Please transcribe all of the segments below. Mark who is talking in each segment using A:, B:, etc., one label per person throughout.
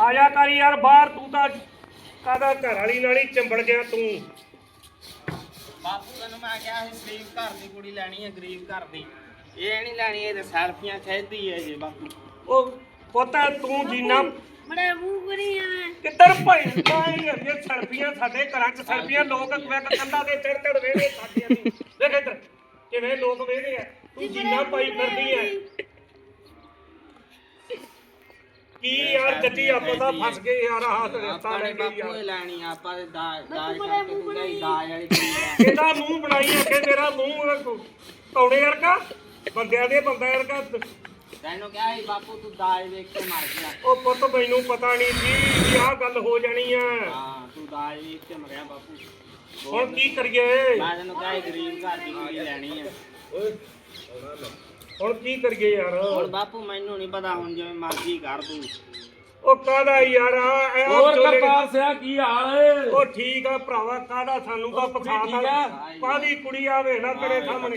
A: ਆ ਜਾ ਕਰ ਯਾਰ ਬਾਹਰ ਤੂੰ ਤਾਂ ਕਾਦਾ ਘਰ ਵਾਲੀ ਨਾਲ ਹੀ ਚੰਬੜ ਗਿਆ ਤੂੰ।
B: ਬਾਪੂ ਤੈਨੂੰ ਮੈਂ ਕਿਹਾ ਸੀ ਗਰੀਬ ਘਰ ਦੀ ਕੁੜੀ ਲੈਣੀ ਹੈ ਗਰੀਬ ਘਰ ਦੀ। ਇਹ ਨਹੀਂ ਲੈਣੀ ਇਹ ਤੇ ਸੈਲਫੀਆਂ ਖਿੱਚਦੀ ਹੈ ਜੇ ਬਾਪੂ।
A: ਉਹ ਪਤਾ ਤੂੰ ਜੀਨਾ
C: ਬੜੇ ਮੂੰਹ ਕਰੀ ਐਵੇਂ
A: ਕਿੱਧਰ ਭਾਈ ਕਾਈ ਇਹ ਸੜਪੀਆਂ ਸਾਡੇ ਘਰਾਂ 'ਚ ਸੜਪੀਆਂ ਲੋਕ ਵੇਖ ਕੰਧਾਂ ਦੇ ਚੜ ਚੜ ਵੇਹਦੇ ਸਾਡੀਆਂ ਨੂੰ ਵੇਖ ਇੱਧਰ ਕਿਵੇਂ ਲੋਕ ਵੇਹਦੇ ਆ। ਤੂੰ ਜੀਨਾ ਪਾਈ ਫਿਰਦੀ ਐ ਕੀ ਯਾਰ ਜੱਟੀ ਆਪਾਂ ਤਾਂ ਫਸ ਗਏ ਯਾਰ ਆਹ ਤੇ ਰਸਤਾ
B: ਆਪਾਂ
A: ਲੈ
B: ਨੇ
A: ਗਈ
B: ਬਾਪੂ
A: ਯਾਰ
B: ਲੈਣੀ ਆ, ਆਪਾਂ ਦੇ ਦਾਜ ਦਾਜ ਕਰਕੇ ਤੂੰ। ਕਹੀ ਦਾਜ ਵਾਲੀ ਕੁੜੀ ਆ।
A: ਇਹਦਾ ਮੂੰਹ ਬਣਾਈ ਅੱਗੇ ਮੇਰਾ ਮੂੰਹ ਕੌੜੇ ਵਰਗਾ ਬੰਦਿਆਂ ਦੇ ਬੰਦਾ ਵਰਗਾ।
B: ਤੈਨੂੰ ਕਿਹਾ ਸੀ ਬਾਪੂ ਤੂੰ ਦਾਜ ਵੇਖ ਕੇ ਮਰ ਗਿਆ।
A: ਉਹ ਪੁੱਤ ਮੈਨੂੰ ਪਤਾ ਨਹੀਂ ਸੀ ਕਿ ਆਹ ਗੱਲ ਹੋ ਜਾਣੀ ਆ।
B: ਹਾਂ ਤੂੰ ਦਾਜ ਵੇਖ ਕੇ ਮਰਿਆ ਬਾਪੂ।
A: ਹੁਣ ਕੀ ਕਰੀਏ?
B: ਮੈਂ ਤੈਨੂੰ ਕਿਹਾ ਸੀ ਗਰੀਬ ਘਰ ਦੀ ਕੁੜੀ ਲੈਣੀ ਹੈ
A: ਹੁਣ ਕੀ ਕਰੀਏ ਯਾਰ?
B: ਹੁਣ ਬਾਪੂ ਮੈਨੂੰ ਨਹੀਂ ਪਤਾ ਹੁਣ ਜਿਵੇਂ ਮਰਜ਼ੀ ਕਰ ਤੂੰ
A: ਉਹ ਕਾਦਾ ਯਾਰ? ਆ ਇਹ
D: ਹੋਰ
A: ਚੋਲੇ-
D: ਕਰਤਾਰ ਸਿਆ ਕੀ ਹਾਲ ਏ?
A: ਉਹ ਠੀਕ ਆ ਭਰਾਵਾ ਕਾਦਾ ਸਾਨੂੰ ਤਾਂ
D: ਠੀਕ
A: ਪਛਾਣ
D: ਆ?
A: ਕਾਦੀ ਕੁੜੀ ਆਵੇ ਨਾ ਤੇਰੇ ਸਾਹਮਣੇ।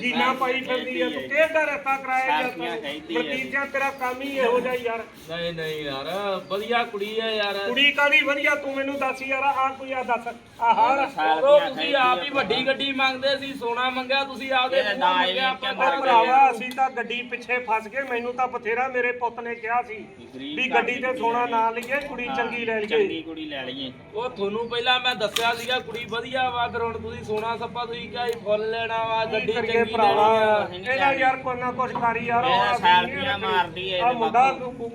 A: ਜੀਨਾ ਪਾਈ ਫਿਰਦੀ ਆ। ਤੂੰ ਕਿਹਦਾ ਰਸਤਾ ਕਰਾਇਆ
B: ਸਾਥੀਆਂ
A: ਜਾਂ
B: ਕਹਿੰਦੀ ਆ।
A: ਪ੍ਰਤੀਜਾ ਤੇਰਾ ਕੰਮ ਹੀ ਇਹੋ ਜਿਹਾ ਯਾਰ।
D: ਨਹੀਂ ਨਹੀਂ ਯਾਰ ਵਧੀਆ ਕੁੜੀ ਏ ਯਾਰ।
A: ਕੁੜੀ ਕਾਦੀ ਵਧੀਆ? ਤੂੰ ਮੈਨੂੰ ਦੱਸ ਯਾਰ ਆ ਕੋਈ ਆ ਦੱਸ। ਆ।
D: ਉਹ ਤੁਸੀਂ ਆਪ ਹੀ ਵੱਡੀ ਗੱਡੀ ਮੰਗਦੇ ਸੀ ਸੋਨਾ ਮੰਗਿਆ ਤੁਸੀਂ ਆਪਦੇ
B: ਇਹ
D: ਮੂੰਹ ਮੰਗਿਆ ਆਪਾਂ
A: ਉਹ ਭਰਾਵਾ ਅਸੀਂ ਤਾਂ ਗੱਡੀ ਪਿੱਛੇ ਫਸ ਗਏ। ਮੈਨੂੰ ਤਾਂ ਬਥੇਰਾ ਮੇਰੇ ਪੁੱਤ ਨੇ ਕਿਹਾ ਸੀ ਵੀ ਗੱਡੀ ਤੇ ਸੋਨਾ ਨਾ ਲਈਏ ਕੁੜੀ ਚੰਗੀ ਲੈ ਲਈਏ।
B: ਚੰਗੀ ਕੁੜੀ ਲੈ ਲਈਏ।
D: ਉਹ ਤੁਹਾਨੂੰ ਪਹਿਲਾਂ ਮੈਂ ਦੱਸਿਆ ਸੀਗਾ ਕੁੜੀ ਵਧੀਆ ਵਾ ਫਿਰ ਹੁਣ ਤੁਸੀਂ ਸੋਨਾ ਸੱਪਾ ਤੁਸੀਂ ਕਿਹਾ ਸੀ ਫੁੱਲ ਲੈਣਾ ਵਾ ਗੱਡੀ
A: ਕਰੀਏ
D: ਚੰਗੀ
A: ਭਰਾਵਾ
D: ਲੈਣੀ
A: ਇਹਦਾ ਯਾਰ ਕੋਈ ਨਾ ਕੁਛ ਕਰ ਯਾਰ
B: ਇਹ ਸੈਲਫੀਆਂ ਮਾਰਦੀ
A: ਆ
B: ਇਹਦੇ
A: ਮੁੰਡਾ
B: ਬਾਪੂ।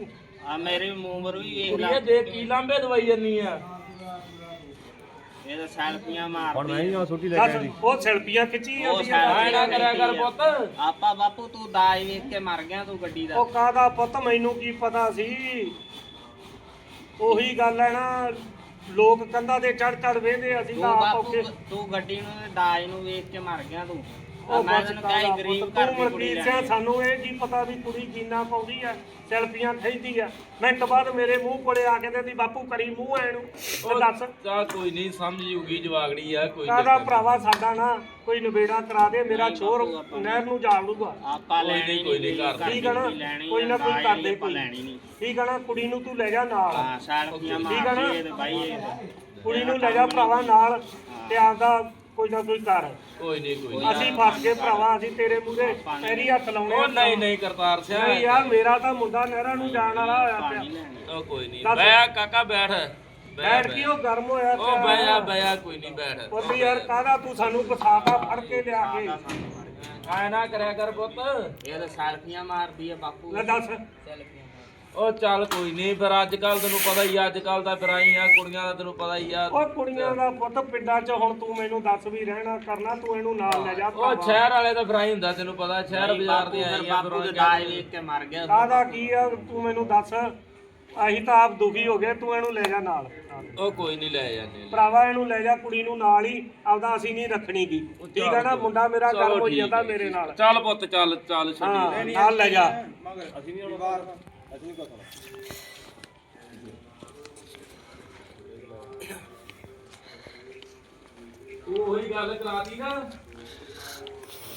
B: ਆ ਮੇਰੇ ਉਮਰ ਵੀ ਵੇਖ
D: ਕੁੜੀਏ
B: ਲੈ
D: ਦੇ ਕੀ ਲਾਂਬੇ ਦਵਾਈ ਜੰਨੀ ਆ।
B: ਇਹ ਤਾਂ ਸੈਲਫੀਆਂ ਮਾਰਦੀ ਏ।
A: ਦੱਸ ਉਹ ਸੈਲਫੀਆਂ ਖਿੱਚੀ
B: ਉਹ
A: ਜਾਂਦੀਆਂ
D: ਐ ਨਾ ਕਰਿਆ ਕਰ ਪੁੱਤ।
B: ਆਪਾਂ ਬਾਪੂ ਤੂੰ ਦਾਜ ਵੇਖ ਕੇ ਮਰ ਗਿਆ ਤੂੰ ਗੱਡੀ ਦਾ।
A: ਉਹ ਪੁੱਤ ਮੈਨੂੰ ਕੀ ਪਤਾ ਸੀ? ਉਹੀ ਗੱਲ ਹੈ ਨਾ ਲੋਕ ਕੰਧਾਂ ਦੇ ਚੜ ਚੜ ਵੇਂਦੇ ਅਸੀਂ
B: ਤੂੰ
A: ਤਾਂ ਆਪ
B: ਬਾਪੂ
A: ਔਖੇ।
B: ਤੂੰ ਗੱਡੀ ਨੂੰ ਤੇ ਦਾਜ ਨੂੰ ਵੇਖ ਕੇ ਮਰ ਗਿਆ ਤੂੰ।
A: ਉਹ
B: ਮੈਂ ਤੈਨੂੰ ਕਿਹਾ ਗਰੀਬ ਘਰ ਦੀ ਕੁੜੀ
A: ਮਰਕੀਤ ਸਿੰਘ ਸਾਨੂੰ ਇਹ ਕੀ ਪਤਾ ਵੀ ਕੁੜੀ ਜੀਨਾ ਪਾਉਂਦੀ ਆ ਸੈਲਫੀਆਂ ਖਿੱਚਦੀ ਆ। ਮਿੰਟ ਬਾਅਦ ਮੇਰੇ ਮੂੰਹ ਕੋਲੇ ਆ ਕੇ ਕਹਿੰਦੀ ਬਾਪੂ ਕਰੀ ਮੂੰਹ ਐ ਨੂੰ ਤੇ ਦੱਸ।
D: ਚਾ ਕੋਈ ਨਹੀਂ ਸਮਝ ਜੂਗੀ ਜਵਾਗੜੀ ਆ ਕੋਈ ਚੱਕਰ ਨੀ।
A: ਭਰਾਵਾ ਸਾਡਾ ਨਾ ਕੋਈ ਨਵੇੜਾ ਕਰਾ ਦੇ ਮੇਰਾ ਛੋਰ ਨਹਿਰ ਨੂੰ ਜਾਲ ਲੂਗਾ
B: ਆਪਾਂ ਲੈਣੀ
D: ਕੋਈ
B: ਨਹੀਂ
D: ਘਰ
A: ਠੀਕ ਆ ਨਾ? ਕੋਈ ਨਾ ਕੋਈ ਕਰ ਦੇ
B: ਆਪਾਂ
A: ਕੋਈ।
B: ਲੈਣੀ ਨਹੀਂ।
A: ਠੀਕ ਆ ਨਾ? ਕੁੜੀ ਨੂੰ ਤੂੰ ਲੈ ਜਾ ਨਾਲ।
B: ਹਾਂ ਸੈਲਫੀਆਂ
A: ਠੀਕ ਆ ਨਾ?
B: ਤੇ ਬਾਈ ਇਹ।
A: ਕੁੜੀ ਨੂੰ ਲੈ ਜਾ ਭਰਾਵਾ ਨਾਲ ਤੇ ਆਪਦਾ ਕੋਈ ਨਾ ਕੋਈ ਕਰ
D: ਕੋਈ ਨਹੀਂ ਕੋਈ ਨਹੀਂ।
A: ਅਸੀਂ ਫਸ ਗਏ ਭਰਾਵਾ ਅਸੀਂ ਤੇਰੇ ਮੂਹਰੇ ਪੈਰੀ ਹੱਥ ਲਾਉਣੇ
D: ਉਹ
A: ਆ।
D: ਨਹੀਂ ਨਹੀਂ ਕਰਤਾਰ ਸਿਆ
A: ਨਹੀਂ ਯਾਰ ਮੇਰਾ ਤਾਂ ਮੁੰਡਾ ਨਹਿਰਾਂ ਨੂੰ ਜਾਣ ਵਾਲਾ ਹੋਇਆ ਪਿਆ।
D: ਉਹ ਕੋਈ ਨਹੀਂ। ਬੈ ਕਾਕਾ ਬੈਠ।
A: ਬੈਠ ਕੇ ਉਹ ਗਰਮ ਹੋਇਆ
D: ਉਹ ਬਿਆ ਬਿਆ ਕੋਈ ਨਹੀਂ ਬੈਠ।
A: ਉਹ ਯਾਰ ਕਾਹਦਾ ਤੂੰ ਸਾਨੂੰ ਫਸਾਤਾ ਫੜ ਕੇ ਲਿਆ ਕੇ?
D: ਐ ਨਾ ਕਰਿਆ ਕਰ ਪੁੱਤ।
B: ਇਹ ਤਾਂ ਸੈਲਫੀਆਂ ਮਾਰਦੀ ਏ ਬਾਪੂ।
A: ਲੈ ਦੱਸ।
B: ਸੈਲਫੀਆਂ
D: ਉਹ ਚੱਲ ਕੋਈ ਨਹੀਂ ਫਿਰ ਅੱਜ ਕੱਲ ਤੈਨੂੰ ਪਤਾ ਹੀ ਆ, ਅੱਜ ਕੱਲ ਤਾਂ ਫਿਰ ਆਈ ਆ ਕੁੜੀਆਂ ਦਾ ਤੈਨੂੰ ਪਤਾ ਹੀ ਆ।
A: ਉਹ ਕੁੜੀਆਂ ਦਾ ਪੁੱਤ ਪਿੰਡਾਂ 'ਚ ਹੁਣ ਤੂੰ ਮੈਨੂੰ ਦੱਸ ਵੀ ਰਹਿਣਾ ਕਰਨਾ ਤੂੰ ਇਹਨੂੰ ਨਾਲ ਲੈ ਜਾ
D: ਉਹ
A: ਭਰਾਵਾ
D: ਸ਼ਹਿਰ ਵਾਲੇ ਤਾਂ ਫਿਰ ਆਈ ਹੁੰਦਾ ਤੈਨੂੰ ਪਤਾ ਸ਼ਹਿਰ
B: ਨਹੀਂ,
D: ਬਾਜ਼ਾਰ ਦੀ ਆਈ ਆ ਫਿਰ
B: ਬਾਪੂ ਦੇ ਦਾਜ ਵੇਖ ਕੇ ਮਰ ਗਿਆ।
A: ਕਾਹਦਾ ਕੀ ਆ ਤੂੰ ਮੈਨੂੰ ਦੱਸ ਅਸੀਂ ਤਾਂ ਆਪ ਦੁਖੀ ਹੋ ਗਏ ਤੂੰ ਇਹਨੂੰ ਲੈ ਜਾ ਨਾਲ।
D: ਉਹ ਕੋਈ ਨਹੀਂ ਲੈ ਜਾਂਦੇ
A: ਭਰਾਵਾ ਇਹਨੂੰ ਲੈ ਜਾ ਕੁੜੀ ਨੂੰ ਨਾਲ ਹੀ ਆਪਦਾ ਅਸੀਂ ਨਹੀਂ ਰੱਖਣੀ ਗੀ। ਠੀਕ ਹੈ ਨਾ ਮੁੰਡਾ ਮੇਰਾ ਗਰਮ ਹੋ ਜਾਂਦਾ। ਮੇਰੇ ਨਾਲ।
D: ਚੱਲ ਪੁੱਤ ਚੱਲ ਚੱਲ
A: ਹਾਂ
D: ਛੱਡੀ
A: ਨਾਲ ਲੈ ਜਾ।
D: ਤੂੰ ਉਹੀ ਗੱਲ ਕਰਾਤੀ ਨਾ।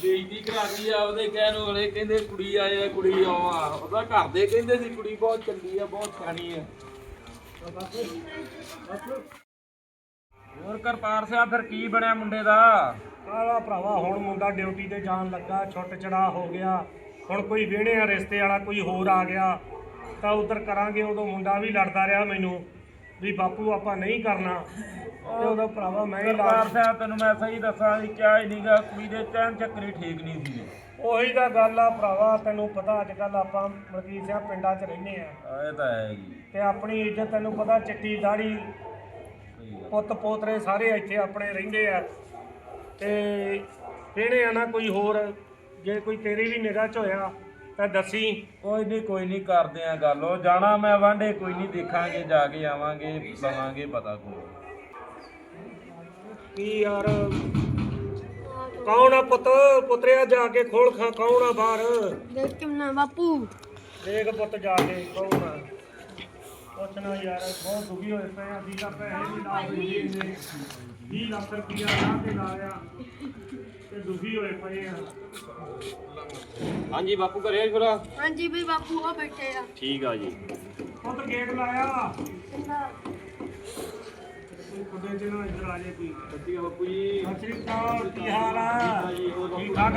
D: ਬੇਇੱਜ਼ਤੀ ਕਰਾਤੀ ਆ, ਉਹਦੇ ਕਹਿਣ ਵਾਲੇ ਕਹਿੰਦੇ ਕੁੜੀ ਆਏ ਆ, ਕੁੜੀ ਆਵਾ ਉਹਦਾ ਘਰ ਦੇ ਕਹਿੰਦੇ ਸੀ ਕੁੜੀ ਬਹੁਤ ਚੰਗੀ ਆ, ਬਹੁਤ ਸਿਆਣੀ ਆ। ਹੋਰ ਕਰਤਾਰ ਸਿਆ ਫਿਰ ਕੀ ਬਣਿਆ ਮੁੰਡੇ ਦਾ?
A: ਆਲਾ ਭਰਾਵਾ, ਹੁਣ ਮੁੰਡਾ ਡਿਊਟੀ ਤੇ ਜਾਣ ਲੱਗਾ, ਛੁੱਟ ਚੜਾ ਹੋ ਗਿਆ। ਹੁਣ ਕੋਈ ਵਿਹੜੇ ਆ ਰਿਸ਼ਤੇ ਵਾਲਾ ਕੋਈ ਹੋਰ ਆ ਗਿਆ। ਤਾਂ ਉਧਰ ਕਰਾਂਗੇ ਉਦੋਂ ਮੁੰਡਾ ਵੀ ਲੜਦਾ ਰਿਹਾ ਮੈਨੂੰ ਵੀ ਬਾਪੂ ਆਪਾਂ ਨਹੀਂ ਕਰਨਾ। ਤੇ ਉਦੋਂ ਭਰਾਵਾ ਮੈਂ ਹੀ
D: ਕਰਤਾਰ
A: ਲਾ
D: ਸਿਆ ਤੈਨੂੰ ਮੈਂ ਸਹੀ ਦੱਸਾਂ ਵੀ ਕਿਹਾ ਹੀ ਨਹੀਂਗਾ ਕੁੜੀ ਦੇ ਚੈਨ ਚੱਕਰੀ ਠੀਕ ਨਹੀਂ ਸੀ
A: ਉਹੀ ਤਾਂ ਗੱਲ ਆ ਭਰਾਵਾ ਤੈਨੂੰ ਪਤਾ ਅੱਜ ਕੱਲ ਆਪਾਂ ਮਲਕੀਤ ਸਿੰਘ ਪਿੰਡਾਂ 'ਚ ਰਹਿੰਦੇ ਆ।
D: ਇਹ ਤਾਂ ਹੈ ਜੀ।
A: ਤੇ ਆਪਣੀ ਇੱਜ਼ਤ ਤੈਨੂੰ ਪਤਾ ਚਿੱਟੀ ਦਾੜੀ ਪੁੱਤ ਪੋਤਰੇ ਸਾਰੇ ਇੱਥੇ ਆਪਣੇ ਰਹਿੰਦੇ ਆ। ਤੇ ਕਿਹੜੇ ਆ ਨਾ ਕੋਈ ਹੋਰ ਜੇ ਕੋਈ ਤੇਰੀ ਵੀ ਨਿਗਾਹ 'ਚ ਹੋਇਆ ਤਾਂ ਦੱਸੀ।
D: ਕੋਈ ਨਹੀਂ ਕੋਈ ਨਹੀਂ ਕਰਦੇ ਆ ਗੱਲ। ਉਹ ਜਾਣਾ ਮੈਂ ਵਾਂਡੇ ਕੋਈ ਨਹੀਂ ਦੇਖਾਂਗੇ ਜਾ ਕੇ ਆਵਾਂਗੇ ਲਵਾਂਗੇ ਪਤਾ ਕੋਈ।
A: ਕੀ ਯਾਰ? ਕੌਣ ਆ ਪੁੱਤ? ਪੁੱਤਰਿਆ ਜਾ ਕੇ ਖੋਲ ਖਾ ਕੌਣ ਆ ਬਾਹਰ?
C: ਦੇਖ ਕੇ ਨਾ ਬਾਪੂ।
A: ਦੇਖ ਪੁੱਤ ਜਾ ਕੇ ਕੌਣ ਆ? ਪੁੱਛਣਾ ਯਾਰ ਬਹੁਤ ਦੁਖੀ ਹੋਏ ਪਏ ਆ। ਦੀ ਤਾਂ ਪੈਸੇ ਵੀ ਲਾ ਨੇ 20 ਲੱਖ ਰੁਪਇਆ ਲਾ ਕੇ ਲਾਇਆ ਤੇ ਦੁਖੀ ਹੋਏ ਪਏ ਆ।
B: ਹਾਂਜੀ ਬਾਪੂ ਘਰੇ ਫਿਰ?
C: ਹਾਂਜੀ ਬਈ ਬਾਪੂ ਆ ਬੈਠੇ ਆ।
B: ਠੀਕ ਆ ਜੀ।
A: ਪੁੱਤ ਗੇਟ ਲਾਇਆ।
C: ਕਹਿੰਦਾ
A: ਕੋਈ ਖੁੱਡੇ ਚ ਨਾ ਇੱਧਰ ਆ ਜੇ ਕੋਈ।
D: ਸੱਚੀ ਬਾਪੂ ਜੀ।
A: ਸਤਿ ਸ੍ਰੀ ਅਕਾਲ ਕੀ ਹਾਲ ਆ? ਠੀਕ ਆ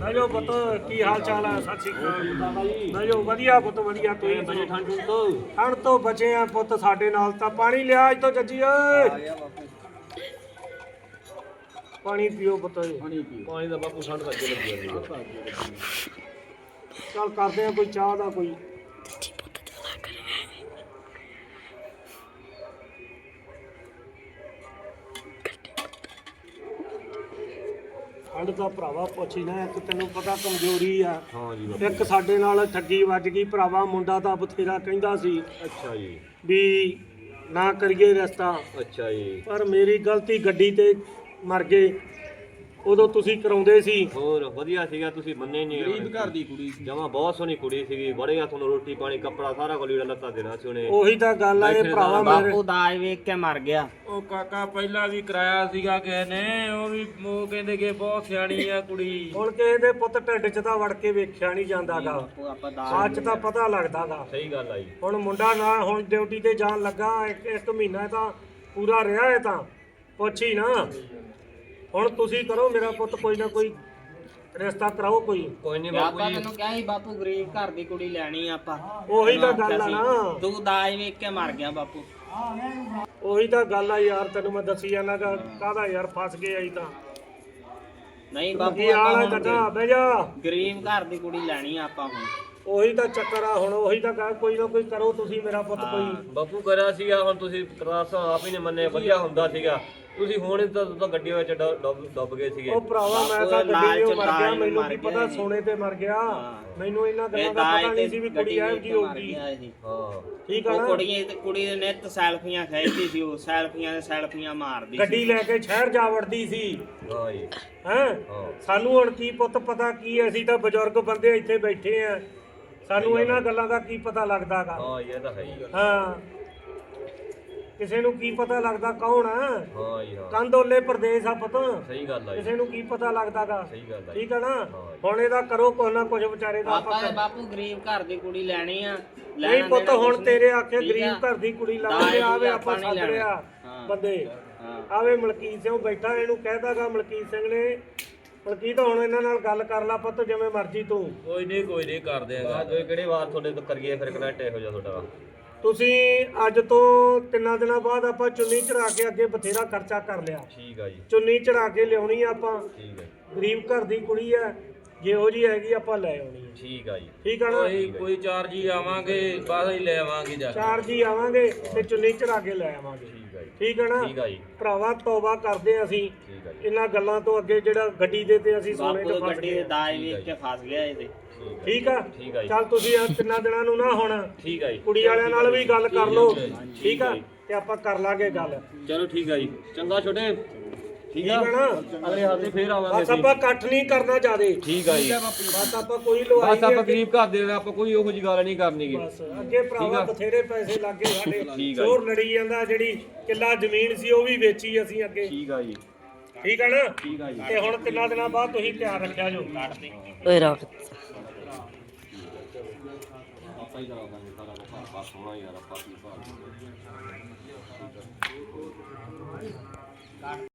A: ਬੈਜੋ ਪੁੱਤ ਕੀ ਹਾਲ ਚਾਲ ਆ? ਸਤਿ ਸ੍ਰੀ ਅਕਾਲ। ਬੈਜੋ ਵਧੀਆ ਪੁੱਤ ਵਧੀਆ ਤੁਸੀਂ ਬਜੇ ਠੰਡ ਤੋਂ? ਠੰਡ ਤੋਂ ਬਚੇ ਆ ਪੁੱਤ ਸਾਡੇ ਨਾਲ ਤਾਂ ਪਾਣੀ ਲਿਆ ਅੱਜ ਤੋਂ ਜੱਜੀ ਓਏ ਪਾਣੀ ਪੀਓ ਪੁੱਤ ਜੀ।
D: ਪਾਣੀ ਪੀਓ। ਪਾਣੀ ਦਾ ਬਾਪੂ ਠੰਡ ਲੱਗੇ ਲੱਗੀ ਆ।
A: ਚੱਲ ਕਰਦੇ ਆ ਕੋਈ ਚਾਹ ਦਾ ਕੋਈ। ਠੰਡ ਦਾ ਭਰਾਵਾ ਪੁੱਛੀ ਨਾ ਇੱਕ ਤੈਨੂੰ ਪਤਾ ਕਮਜ਼ੋਰੀ ਆ।
D: ਹਾਂ ਜੀ
A: ਇੱਕ ਸਾਡੇ ਨਾਲ ਠੱਗੀ ਵੱਜ ਗਈ ਭਰਾਵਾ ਮੁੰਡਾ ਤਾਂ ਬਥੇਰਾ ਕਹਿੰਦਾ ਸੀ
D: ਅੱਛਾ ਜੀ।
A: ਵੀ ਨਾ ਕਰੀਏ ਰਸਤਾ।
D: ਅੱਛਾ ਜੀ।
A: ਪਰ ਮੇਰੀ ਗਲਤੀ ਗੱਡੀ ਤੇ ਮਰ ਗਏ। ਉਦੋਂ ਤੁਸੀਂ ਕਰਾਉਂਦੇ ਸੀ।
E: ਹੋਰ ਵਧੀਆ ਸੀਗਾ ਤੁਸੀਂ ਮੰਨੇ ਨਹੀਂ
D: ਗਰੀਬ ਘਰ ਦੀ ਕੁੜੀ ਸੀ।
E: ਜਮਾ ਬਹੁਤ ਸੋਹਣੀ ਕੁੜੀ ਸੀਗੀ। ਬੜੀਆ ਤੁਹਾਨੂੰ ਰੋਟੀ ਪਾਣੀ ਕੱਪੜਾ ਸਾਰਾ ਕੁਝ ਲੀੜਾ ਲੱਤਾ ਦੇਣਾ ਸੀ ਉਹਨੇ।
A: ਉਹੀ ਤਾਂ ਗੱਲ ਆ ਇਹ ਭਰਾਵਾ ਮੇਰੇ
B: ਬਾਪੂ ਦਾਜ ਵੇਖ ਕੇ ਮਰ ਗਿਆ।
D: ਉਹ ਕਾਕਾ ਪਹਿਲਾਂ ਵੀ ਕਰਾਇਆ ਸੀਗਾ ਕਿਸੇ ਨੇ ਉਹ ਵੀ ਉਹ ਕਹਿੰਦੇ ਕਿ ਬਹੁਤ ਸਿਆਣੀ ਆ ਕੁੜੀ।
A: ਹੁਣ ਕਿਸੇ ਦੇ ਪੁੱਤ ਢਿੱਡ 'ਚ ਤਾਂ ਵੜ ਕੇ ਵੇਖਿਆ ਨਹੀਂ ਜਾਂਦਾਗਾ।
B: ਬਾਪੂ ਆਪਾਂ ਦਾਜ
A: ਬਾਅਦ 'ਚ ਤਾਂ ਪਤਾ ਲੱਗਦਾਗਾ।
E: ਸਹੀ ਗੱਲ ਆਈ
A: ਹੁਣ ਮੁੰਡਾ ਨਾ ਹੁਣ ਡਿਊਟੀ ਤੇ ਜਾਣ ਲੱਗਾ ਇੱਕ ਇੱਕ ਮਹੀਨਾ ਤਾਂ ਪੂਰਾ ਰਿਹਾ ਹੈ ਤਾਂ। ਪੁੱਛੀ ਨਾ। ਹੁਣ ਤੁਸੀਂ ਕਰੋ ਮੇਰਾ ਪੁੱਤ ਕੋਈ ਨਾ ਕੋਈ ਰਿਸ਼ਤਾ ਕਰਾਓ ਕੋਈ।
E: ਕੋਈ ਨਹੀਂ
B: ਆਪਾਂ
E: ਬਾਪੂ ਜੀ।
B: ਤੈਨੂੰ ਕਿਹਾ ਸੀ ਬਾਪੂ ਗਰੀਬ ਘਰ ਦੀ ਕੁੜੀ ਲੈਣੀ ਆ ਆਪਾਂ।
A: ਉਹੀ ਤਾਂ ਗੱਲ ਆ ਨਾ।
B: ਤੂੰ ਦਾਜ ਵੇਖ ਕੇ ਮਰ ਗਿਆ ਬਾਪੂ।
A: ਉਹੀ ਤਾਂ ਗੱਲ ਆ ਯਾਰ ਤੈਨੂੰ ਮੈਂ ਦੱਸੀ ਜਾਣਾ ਕਾਹਦਾ ਯਾਰ ਫਸ ਗਏ ਆਈ ਤਾਂ।
B: ਨਹੀਂ ਬਾਪੂ
A: ਕੀ ਹਾਲ
B: ਆਪਾਂ ਹੁਣ
A: ਕੱਟਾ ਬਹਿ ਜਾ।
B: ਗਰੀਬ ਘਰ ਦੀ ਕੁੜੀ ਲੈਣੀ ਆ ਆਪਾਂ ਹੁਣ।
A: ਉਹੀ ਤਾਂ ਚੱਕਰ ਆ ਹੁਣ ਉਹੀ ਤਾਂ ਗੱਲ ਕੋਈ ਨਾ ਕੋਈ ਕਰੋ ਤੁਸੀਂ ਮੇਰਾ ਪੁੱਤ ਕੋਈ।
E: ਬਾਪੂ ਕਰਿਆ ਸੀਗਾ ਹੁਣ ਤੁਸੀਂ ਕਰਾਸਾ ਆਪ ਹੀ ਨੇ ਮੰਨੇ ਵਧੀਆ ਹੁੰਦਾ ਸੀਗਾ। ਤੁਸੀਂ ਹੁਣ ਤਾਂ ਤਾਂ ਗੱਡੀਆਂ ਵਿੱਚ ਡੁੱਬ- ਡੁੱਬ ਡੁੱਬ ਗਏ ਸੀਗੇ।
A: ਉਹ ਭਰਾਵਾ ਮੈਂ ਤਾਂ ਗੱਡੀ ਨੂੰ ਮਰ ਗਿਆ ਮੈਨੂੰ ਕੀ ਪਤਾ। ਸੋਨੇ ਤੇ ਮਰ ਗਿਆ। ਮੈਨੂੰ ਇਹਨਾਂ ਗੱਲਾਂ ਦਾ ਪਤਾ ਨਹੀਂ ਸੀ ਵੀ
B: ਤੇ
A: ਕੁੜੀ
B: ਗੱਡੀ ਵੇਖ
A: ਜੀ ਹੋਊਗੀ।
E: ਹਾਂ।
A: ਠੀਕ ਆ
B: ਉਹ
A: ਨਾ?
B: ਕੁੜੀਆਂ ਤੇ ਕੁੜੀ ਦੇ ਨਿੱਤ ਸੈਲਫੀਆਂ ਖਿੱਚਦੀ ਸੀ ਉਹ ਸੈਲਫੀਆਂ ਦੇ ਸੈਲਫੀਆਂ ਮਾਰਦੀ
A: ਗੱਡੀ ਲੈ ਕੇ ਸ਼ਹਿਰ ਜਾ ਵੜਦੀ ਸੀ।
E: ਹਾਂ ਜੀ।
A: ਹੈਂ?
E: ਹਾਂ।
A: ਸਾਨੂੰ ਹੁਣ ਕੀ ਪੁੱਤ ਪਤਾ ਕੀ ਹੈ, ਅਸੀਂ ਤਾਂ ਬਜ਼ੁਰਗ ਬੰਦੇ ਇੱਥੇ ਬੈਠੇ ਆ। ਸਾਨੂੰ ਇਹਨਾਂ ਗੱਲਾਂ ਦਾ ਕੀ ਪਤਾ ਲੱਗਦਾਗਾ।
E: ਹਾਂ ਇਹ ਤਾਂ ਹੈ ਹੀ।
A: ਹਾਂ। ਕਿਸੇ ਨੂੰ ਕੀ ਪਤਾ ਲੱਗਦਾ ਕੌਣ ਆ?
E: ਹਾਂ ਜੀ ਹਾਂ।
A: ਕੰਦੋਲੇ ਪ੍ਰਦੇਸ਼ ਆ ਪਤਾ।
E: ਸਹੀ ਗੱਲ ਆਈ
A: ਕਿਸੇ ਨੂੰ ਕੀ ਪਤਾ ਲੱਗਦਾਗਾ।
E: ਸਹੀ ਗੱਲ ਆਈ
A: ਠੀਕ ਆ ਨਾ? ਹੁਣ ਇਹਦਾ ਕਰੋ ਕੁਛ ਨਾ ਕੁਛ ਵਿਚਾਰੇ ਦਾ
B: ਆਪਾਂ ਬਾਪੂ ਗਰੀਬ ਘਰ ਦੀ ਕੁੜੀ ਲੈਣੀ ਆ।
A: ਨਹੀਂ
B: ਲੈਣਾ
A: ਪੁੱਤ
B: ਦੇਣਾ
A: ਹੁਣ
B: ਕੁਛ ਨੀ।
A: ਤੇਰੇ ਆਖੇ
B: ਠੀਕ
A: ਗਰੀਬ
B: ਆ?
A: ਘਰ ਦੀ ਕੁੜੀ
B: ਦਾਜ ਵੀ
A: ਆਵੇ
B: ਆਪਾਂ
A: ਆਪਾਂ
B: ਨਹੀਂ
A: ਸੱਦ ਲਿਆ।
B: ਹਾਂ।
A: ਬੰਦੇ
B: ਹਾਂ।
A: ਆਵੇ ਮਲਕੀਤ ਸਿੰਘ ਬੈਠਾ ਇਹਨੂੰ ਕਹਿਦਾਗਾ ਮਲਕੀਤ ਸਿੰਘ ਨੇ ਮਲਕੀਤ ਹੁਣ ਇਹਨਾਂ ਨਾਲ ਗੱਲ ਕਰ ਲੈ ਪੁੱਤ ਜਿਵੇਂ ਮਰਜ਼ੀ ਤੂੰ।
D: ਕੋਈ ਨਹੀਂ ਕੋਈ ਨਹੀਂ ਕਰ ਦਿਆਂਗਾ
E: ਅੱਜ ਕਿਹੜੇ ਵਾਰ ਤੁਹਾਡੇ ਤੋਂ ਕਰੀਏ ਫਿਰ ਕਨੈਕਟ ਇਹੋ ਜਿਹਾ ਤੁਹਾਡਾ?
A: ਤੁਸੀਂ ਅੱਜ ਤੋਂ ਤਿੰਨਾਂ ਦਿਨਾਂ ਬਾਅਦ ਆਪਾਂ ਚੁੰਨੀ ਚੜਾ ਕੇ ਅੱਗੇ ਬਥੇਰਾ ਖਰਚਾ ਕਰ ਲਿਆ।
E: ਠੀਕ ਆ ਜੀ।
A: ਚੁੰਨੀ ਚੜਾ ਕੇ ਲਿਆਉਣੀ ਆ ਆਪਾਂ।
E: ਠੀਕ ਹੈ
A: ਗਰੀਬ ਘਰ ਦੀ ਕੁੜੀ ਆ ਜਿਹੋ ਜੀ ਹੈਗੀ ਆਪਾਂ ਲੈ ਆਉਣੀ ਆ।
E: ਠੀਕ ਆ ਜੀ।
A: ਠੀਕ ਆ ਨਾ?
D: ਕੋਈ ਕੋਈ ਚਾਰ ਜੀ ਆਵਾਂਗੇ ਬਾਅਦ ਹੀ ਲੈ ਆਵਾਂਗੇ ਜਾ ਕੇ।
A: ਚਾਰ ਜੀ ਆਵਾਂਗੇ ਤੇ ਚੁੰਨੀ ਚੜਾ ਕੇ ਲੈ ਆਵਾਂਗੇ।
E: ਠੀਕ ਆ ਜੀ।
A: ਠੀਕ ਹੈ ਨਾ?
E: ਠੀਕ ਆ ਜੀ।
A: ਭਰਾਵਾ ਤੌਬਾ ਕਰਦੇ ਅਸੀਂ।
E: ਠੀਕ ਆ ਜੀ।
A: ਇਹਨਾਂ ਗੱਲਾਂ ਤੋਂ ਅੱਗੇ ਜਿਹੜਾ ਗੱਡੀ ਦੇ ਤੇ ਅਸੀਂ ਸੋਨੇ
B: ਬਾਪੂ
A: ਚ ਫਸ
B: ਗੱਡੀ
A: ਗਏ
B: ਦੇ ਦਾਜ ਵੇਖ ਕੇ ਫਸ ਗਿਆ ਇਹਦੇ।
A: ਠੀਕ ਆ
E: ਠੀਕ ਆ ਜੀ
A: ਚੱਲ ਤੁਸੀਂ ਆ ਤਿੰਨਾਂ ਦਿਨਾਂ ਨੂੰ ਨਾ ਹੁਣ
E: ਠੀਕ ਆ ਜੀ
A: ਕੁੜੀ ਵਾਲਿਆਂ ਨਾਲ ਵੀ ਗੱਲ ਕਰ ਲਓ ਠੀਕ ਆ ਤੇ ਆਪਾਂ ਕਰ ਲਾਂਗੇ ਗੱਲ
E: ਚਲੋ ਠੀਕ ਆ ਜੀ ਚੰਗਾ ਛੋਟੇ ਠੀਕ
A: ਠੀਕ
E: ਆ
A: ਆ ਨਾ
E: ਅਗਲੇ ਹਫ਼ਤੇ ਫੇਰ ਆਵਾਂਗੇ
A: ਬਸ ਆਪਾਂ ਇਕੱਠ ਨਹੀਂ ਕਰਨਾ ਚਾਹਦੇ
E: ਠੀਕ ਆ ਜੀ
A: ਬਸ ਆਪਾਂ ਕੋਈ ਲਵਾਈ
E: ਬਸ ਆਪਾਂ
A: ਨਹੀਂ
E: ਗਰੀਬ ਘਰ ਦੇ ਆਪਾਂ ਕੋਈ ਉਹੋ ਜੀ ਗੱਲ ਨਹੀਂ ਕਰਨੀਗੀ
A: ਬਸ ਅੱਗੇ ਭਰਾਵਾ ਬਥੇਰੇ ਪੈਸੇ ਲੱਗੇ ਸਾਡੇ
E: ਠੀਕ ਆ
A: ਚੋਰ ਲੜੀ ਜਾਂਦਾ ਜਿਹੜੀ ਕਿੱਲਾ ਜ਼ਮੀਨ ਸੀ ਉਹ ਵੀ ਵੇਚੀ ਅਸੀਂ ਅੱਗੇ
E: ਠੀਕ ਆ ਜੀ
A: ਠੀਕ ਆ ਨਾ
E: ਠੀਕ ਆ ਜੀ
A: ਤੇ ਹੁਣ ਤਿੰਨਾਂ ਦਿਨਾਂ ਬਾਅਦ ਤੁਸੀਂ ਧਿਆਨ ਰੱਖਿਆ ਜੋ
C: ਓਏ ਰੱਖ
E: ਆਪਾਂ ਹੀ ਕਰਾਵਾਂਗੇ ਸਾਰਾ ਕੁਝ ਪਾਸ ਹੋਣਾ ਯਾਰ ਆਪਾਂ ਕੀ ਭਾਲ